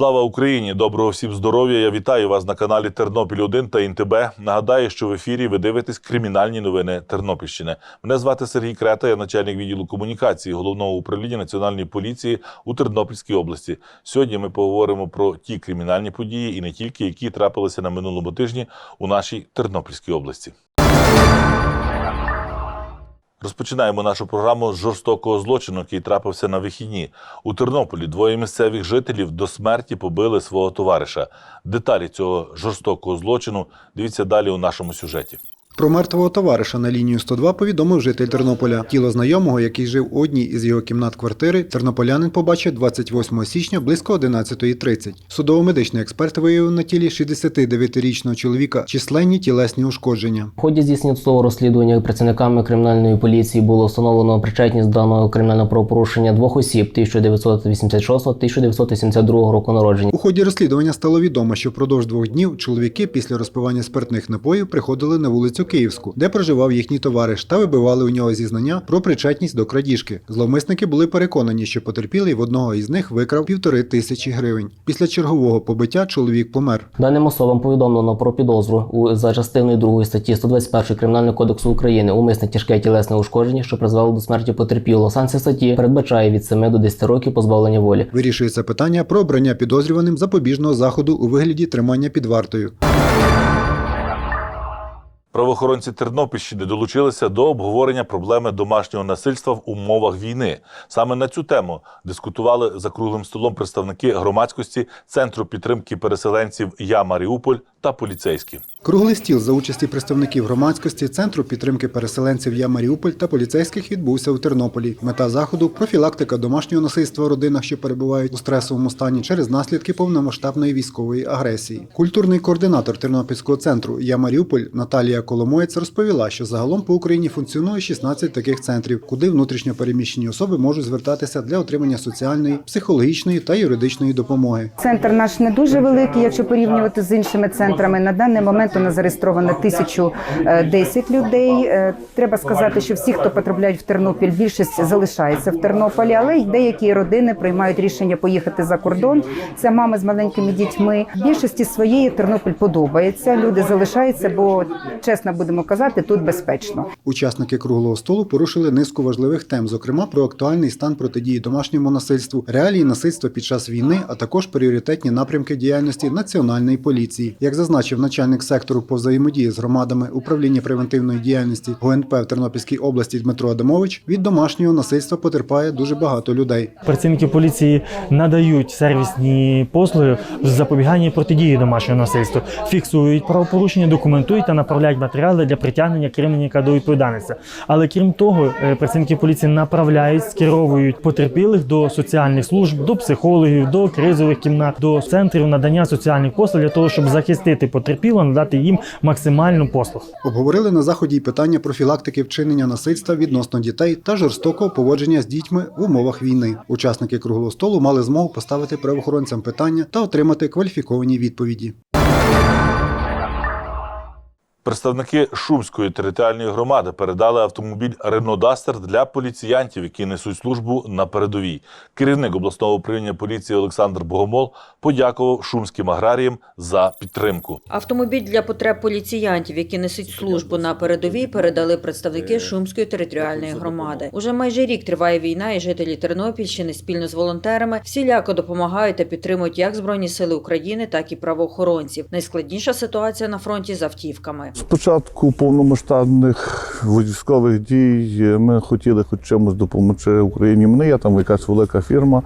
Слава Україні! Доброго всім здоров'я! Я вітаю вас на каналі Тернопіль 1 та ІНТБ. Нагадаю, що в ефірі ви дивитесь кримінальні новини Тернопільщини. Мене звати Сергій Крета, я начальник відділу комунікації головного управління Національної поліції у Тернопільській області. Сьогодні ми поговоримо про ті кримінальні події і не тільки, які трапилися на минулому тижні у нашій Тернопільській області. Розпочинаємо нашу програму з жорстокого злочину, який трапився на вихідні. У Тернополі двоє місцевих жителів до смерті побили свого товариша. Деталі цього жорстокого злочину дивіться далі у нашому сюжеті. Про мертвого товариша на лінію 102 повідомив житель Тернополя. Тіло знайомого, який жив у одній із його кімнат квартири, тернополянин побачив 28 січня близько 11.30. Судово-медичний експерт виявив на тілі 69-річного чоловіка численні тілесні ушкодження. В ході здійснення судового розслідування працівниками кримінальної поліції було встановлено причетність даного кримінального правопорушення двох осіб 1986-1982 року народження. У ході розслідування стало відомо, що впродовж двох днів чоловіки після розпивання спиртних напоїв приходили на вулицю Київську, де проживав їхній товариш, та вибивали у нього зізнання про причетність до крадіжки. Зловмисники були переконані, що потерпілий в одного із них викрав півтори тисячі гривень. Після чергового побиття чоловік помер. Даним особам повідомлено про підозру у за частиною 2 статті 121 Кримінального кодексу України умисне тяжке тілесне ушкодження, що призвело до смерті потерпілого. Санкція статті передбачає від 7 до 10 років позбавлення волі. Вирішується питання про обрання підозрюваним запобіжного заходу у вигляді тримання під вартою. Правоохоронці Тернопільщини долучилися до обговорення проблеми домашнього насильства в умовах війни. Саме на цю тему дискутували за круглим столом представники громадськості Центру підтримки переселенців Я Маріуполь та поліцейські. Круглий стіл за участі представників громадськості Центру підтримки переселенців Я Маріуполь та поліцейських відбувся у Тернополі. Мета заходу профілактика домашнього насильства в родинах, що перебувають у стресовому стані через наслідки повномасштабної військової агресії. Культурний координатор Тернопільського центру Я Маріуполь Наталія Коломоєць розповіла, що загалом по Україні функціонує 16 таких центрів, куди внутрішньо переміщені особи можуть звертатися для отримання соціальної, психологічної та юридичної допомоги. Центр наш не дуже великий, якщо порівнювати з іншими центрами. На даний момент у нас зареєстровано 1010 людей. Е, Треба сказати, що всі, хто потрапляють в Тернопіль, більшість залишається в Тернополі, але й деякі родини приймають рішення поїхати за кордон. Це мами з маленькими дітьми. Більшості своєї Тернопіль подобається. Люди залишаються, бо чесно будемо казати, тут безпечно. Учасники круглого столу порушили низку важливих тем, зокрема про актуальний стан протидії домашньому насильству, реалії насильства під час війни, а також пріоритетні напрямки діяльності національної поліції. Як зазначив начальник сектору по взаємодії з громадами управління превентивної діяльності ГУНП в Тернопільській області Дмитро Адамович, від домашнього насильства потерпає дуже багато людей. Працівники поліції надають сервісні послуги в запобіганні протидії домашнього насильства, фіксують правопорушення, документують та направляють матеріали для притягнення кримінальника до відповідальності. Але крім того, е, працівники поліції направляють, скеровують потерпілих до соціальних служб, до психологів, до кризових кімнат, до центрів надання соціальних послуг для того, щоб захистити потерпілого, надати їм максимальну послуг. Обговорили на заході й питання профілактики вчинення насильства відносно дітей та жорстокого поводження з дітьми в умовах війни. Учасники круглого столу мали змогу поставити правоохоронцям питання та отримати кваліфіковані відповіді. Представники Шумської територіальної громади передали автомобіль Рено Дастер для поліціянтів, які несуть службу на передовій. Керівник обласного управління поліції Олександр Богомол подякував шумським аграріям за підтримку. Автомобіль для потреб поліціянтів, які несуть службу на передовій, передали представники Шумської територіальної громади. Уже майже рік триває війна, і жителі Тернопільщини спільно з волонтерами всіляко допомагають та підтримують як збройні сили України, так і правоохоронців. Найскладніша ситуація на фронті з автівками. З початку повномасштабних військових дій ми хотіли хоч чимось допомогти Україні. Мене є там якась велика фірма.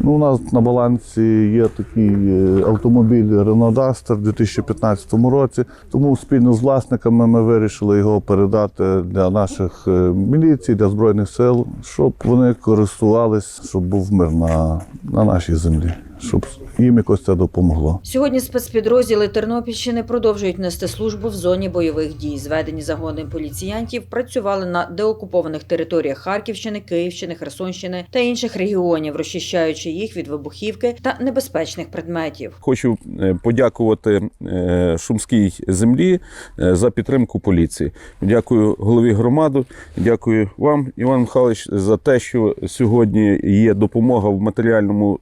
Ну, у нас на балансі є такий е, автомобіль Renault Duster в 2015 році. Тому спільно з власниками ми вирішили його передати для наших е, міліцій, для Збройних сил, щоб вони користувались, щоб був мир на, на нашій землі, щоб їм якось це допомогло. Сьогодні спецпідрозділи Тернопільщини продовжують нести службу в зоні бойових дій. Зведені загони поліціянтів працювали на деокупованих територіях Харківщини, Київщини, Херсонщини та інших регіонів, розчищаючи їх від вибухівки та небезпечних предметів. Хочу е, подякувати е, Шумській землі е, за підтримку поліції. Дякую голові громади, дякую вам, Іван Михайлович, за те, що сьогодні є допомога в матеріальному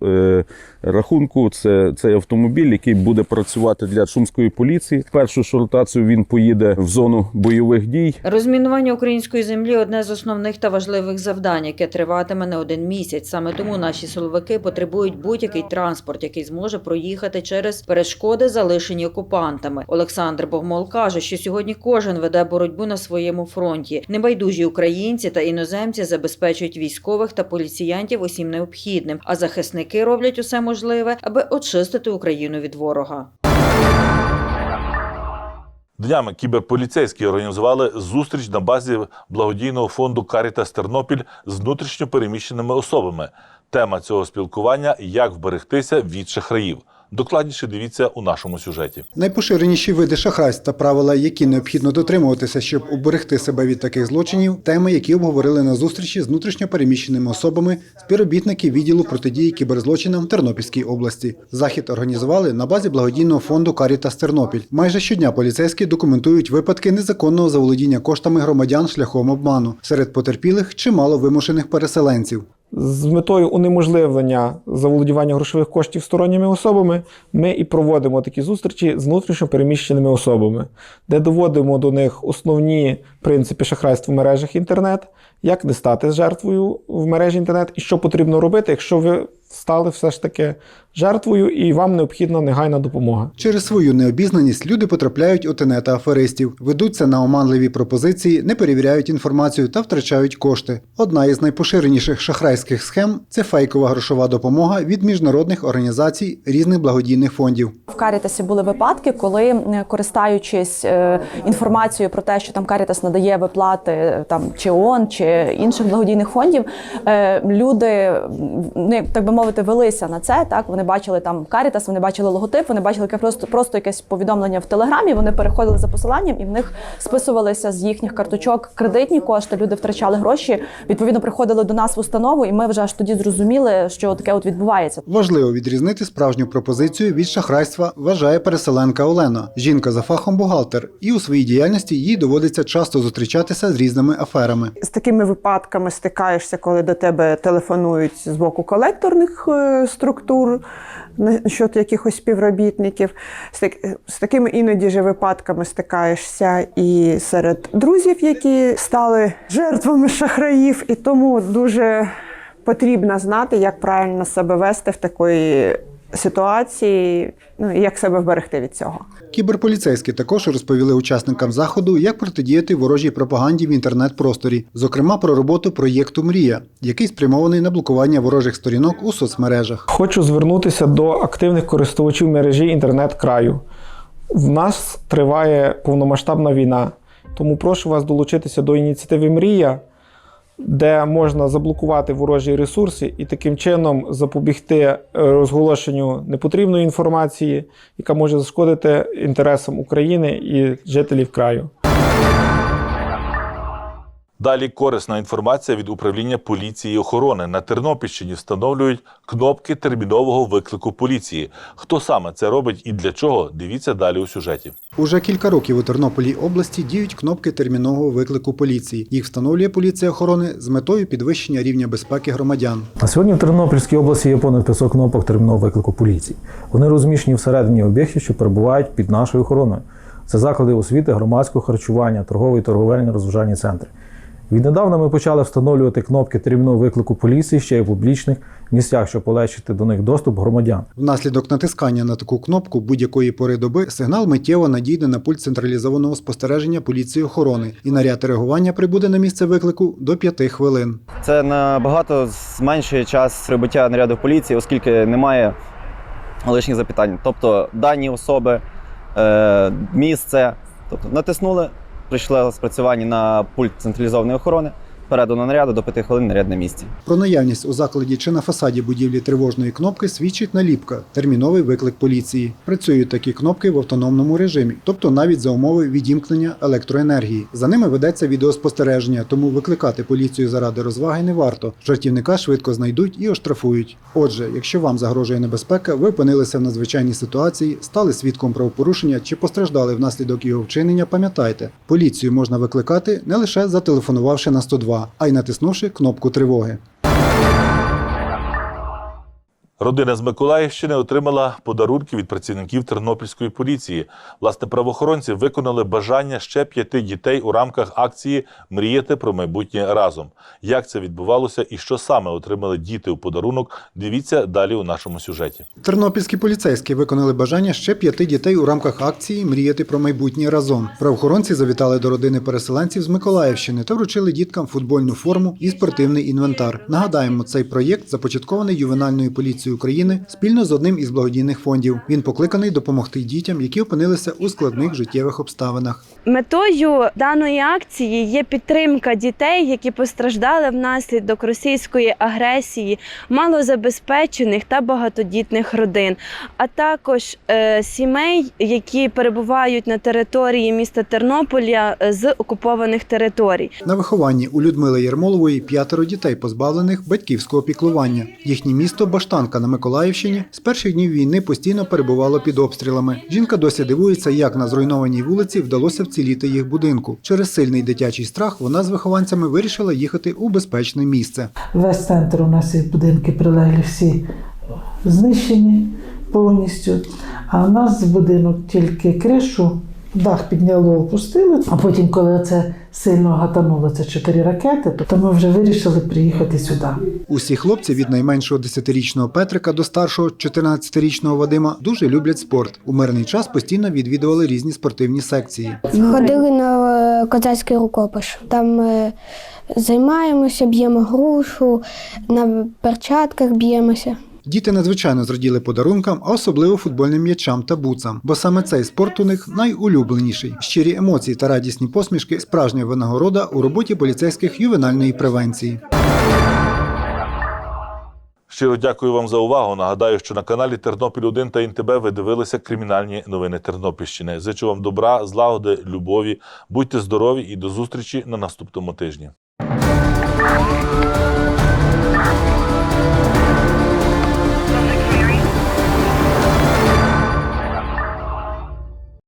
рахунку напрямку. Це цей автомобіль, який буде працювати для шумської поліції. Першу ж ротацію він поїде в зону бойових дій. Розмінування української землі одне з основних та важливих завдань, яке триватиме не один місяць. Саме тому наші силовики потребують будь-який транспорт, який зможе проїхати через перешкоди, залишені окупантами. Олександр Богмол каже, що сьогодні кожен веде боротьбу на своєму фронті. Небайдужі українці та іноземці забезпечують військових та поліціянтів усім необхідним, а захисники роблять усе можливе, аби очистити Україну від ворога. Днями кіберполіцейські організували зустріч на базі благодійного фонду Карітас Тернопіль з внутрішньо переміщеними особами. Тема цього спілкування як вберегтися від шахраїв. Докладніше дивіться у нашому сюжеті. Найпоширеніші види шахрайств та правила, які необхідно дотримуватися, щоб уберегти себе від таких злочинів, теми, які обговорили на зустрічі з внутрішньо переміщеними особами, співробітники відділу протидії кіберзлочинам в Тернопільській області. Захід організували на базі благодійного фонду Карітас Тернопіль. Майже щодня поліцейські документують випадки незаконного заволодіння коштами громадян шляхом обману. Серед потерпілих чимало вимушених переселенців. З метою унеможливлення заволодівання грошових коштів сторонніми особами ми і проводимо такі зустрічі з внутрішньо переміщеними особами, де доводимо до них основні принципи шахрайства в мережах інтернет, як не стати жертвою в мережі інтернет і що потрібно робити, якщо ви стали все ж таки жертвою і вам необхідна негайна допомога. Через свою необізнаність люди потрапляють у тенета аферистів, ведуться на оманливі пропозиції, не перевіряють інформацію та втрачають кошти. Одна із найпоширеніших шахрайських схем це фейкова грошова допомога від міжнародних організацій різних благодійних фондів. В Карітасі були випадки, коли користуючись е, інформацією про те, що там Карітас надає виплати е, там чи ООН, чи інших благодійних фондів, е, люди не так би мовити велися на це. Так вони бачили там Карітас, вони бачили логотип, вони бачили яке просто просто якесь повідомлення в телеграмі. Вони переходили за посиланням, і в них списувалися з їхніх карточок кредитні кошти. Люди втрачали гроші. Відповідно, приходили до нас в установу, і ми вже аж тоді зрозуміли, що таке от відбувається. Важливо відрізнити справжню пропозицію від шахрайства, вважає переселенка Олена. Жінка за фахом бухгалтер, і у своїй діяльності їй доводиться часто зустрічатися з різними аферами. з такими випадками стикаєшся, коли до тебе телефонують з боку колекторних е, структур насчет якихось співробітників. З, з такими іноді же випадками стикаєшся і серед друзів, які стали жертвами шахраїв, і тому дуже потрібно знати, як правильно себе вести в такої ситуації, ну і як себе вберегти від цього. Кіберполіцейські також розповіли учасникам заходу, як протидіяти ворожій пропаганді в інтернет-просторі, зокрема про роботу проєкту Мрія, який спрямований на блокування ворожих сторінок у соцмережах. Хочу звернутися до активних користувачів мережі інтернет-краю. В нас триває повномасштабна війна, тому прошу вас долучитися до ініціативи Мрія, де можна заблокувати ворожі ресурси і таким чином запобігти е, розголошенню непотрібної інформації, яка може зашкодити інтересам України і жителів краю. Далі корисна інформація від управління поліції і охорони на Тернопільщині встановлюють кнопки термінового виклику поліції. Хто саме це робить і для чого? Дивіться далі у сюжеті. Уже кілька років у Тернополі області діють кнопки термінового виклику поліції. Їх встановлює поліція охорони з метою підвищення рівня безпеки громадян. На сьогодні в Тернопільській області є понад 500 кнопок термінового виклику поліції. Вони розміщені всередині об'єктів, що перебувають під нашою охороною. Це заклади освіти, громадського харчування, торгові, торговельні розважальні центри. Віднедавна ми почали встановлювати кнопки термінового виклику поліції ще й у публічних місцях, щоб полегшити до них доступ громадян. Внаслідок натискання на таку кнопку будь-якої пори доби сигнал миттєво надійде на пульт централізованого спостереження поліції охорони, і наряд реагування прибуде на місце виклику до 5 хвилин. Це набагато зменшує час прибуття наряду поліції, оскільки немає лишніх запитань. Тобто дані особи, е, місце. Тобто натиснули, прийшло спрацювання на пульт централізованої охорони, передано наряду до 5 хвилин наряд на місці. Про наявність у закладі чи на фасаді будівлі тривожної кнопки свідчить наліпка терміновий виклик поліції. Працюють такі кнопки в автономному режимі, тобто навіть за умови відімкнення електроенергії. За ними ведеться відеоспостереження, тому викликати поліцію заради розваги не варто. Жартівника швидко знайдуть і оштрафують. Отже, якщо вам загрожує небезпека, ви опинилися в надзвичайній ситуації, стали свідком правопорушення чи постраждали внаслідок його вчинення, пам'ятайте, поліцію можна викликати не лише зателефонувавши на 102, а й натиснувши кнопку тривоги. Родина з Миколаївщини отримала подарунки від працівників Тернопільської поліції. Власне, правоохоронці виконали бажання ще п'яти дітей у рамках акції Мріяти про майбутнє разом. Як це відбувалося і що саме отримали діти у подарунок? Дивіться далі у нашому сюжеті. Тернопільські поліцейські виконали бажання ще п'яти дітей у рамках акції Мріяти про майбутнє разом. Правоохоронці завітали до родини переселенців з Миколаївщини та вручили діткам футбольну форму і спортивний інвентар. Нагадаємо, цей проєкт започаткований ювенальною поліцією України спільно з одним із благодійних фондів. Він покликаний допомогти дітям, які опинилися у складних життєвих обставинах. Метою даної акції є підтримка дітей, які постраждали внаслідок російської агресії, малозабезпечених та багатодітних родин, а також е, сімей, які перебувають на території міста Тернополя е, з окупованих територій. На вихованні у Людмили Єрмолової п'ятеро дітей, позбавлених батьківського піклування. Їхнє місто Баштанка на Миколаївщині з перших днів війни постійно перебувало під обстрілами. Жінка досі дивується, як на зруйнованій вулиці вдалося вціліти їх будинку. Через сильний дитячий страх вона з вихованцями вирішила їхати у безпечне місце. Весь центр у нас є будинки прилеглі всі знищені повністю. А у нас будинок тільки кришу, дах підняло, опустили. А потім, коли це сильно гатануло, це чотири ракети, то ми вже вирішили приїхати сюди. Усі хлопці від найменшого 10-річного Петрика до старшого 14-річного Вадима дуже люблять спорт. У мирний час постійно відвідували різні спортивні секції. Ходили на е, козацький рукопаш. Там е, займаємося, б'ємо грушу, на перчатках б'ємося. Діти надзвичайно зраділи подарункам, а особливо футбольним м'ячам та буцам, бо саме цей спорт у них найулюбленіший. Щирі емоції та радісні посмішки справжня винагорода у роботі поліцейських ювенальної превенції. Щиро дякую вам за увагу. Нагадаю, що на каналі Тернопіль 1 та ІНТБ ви дивилися кримінальні новини Тернопільщини. Зичу вам добра, злагоди, любові. Будьте здорові і до зустрічі на наступному тижні.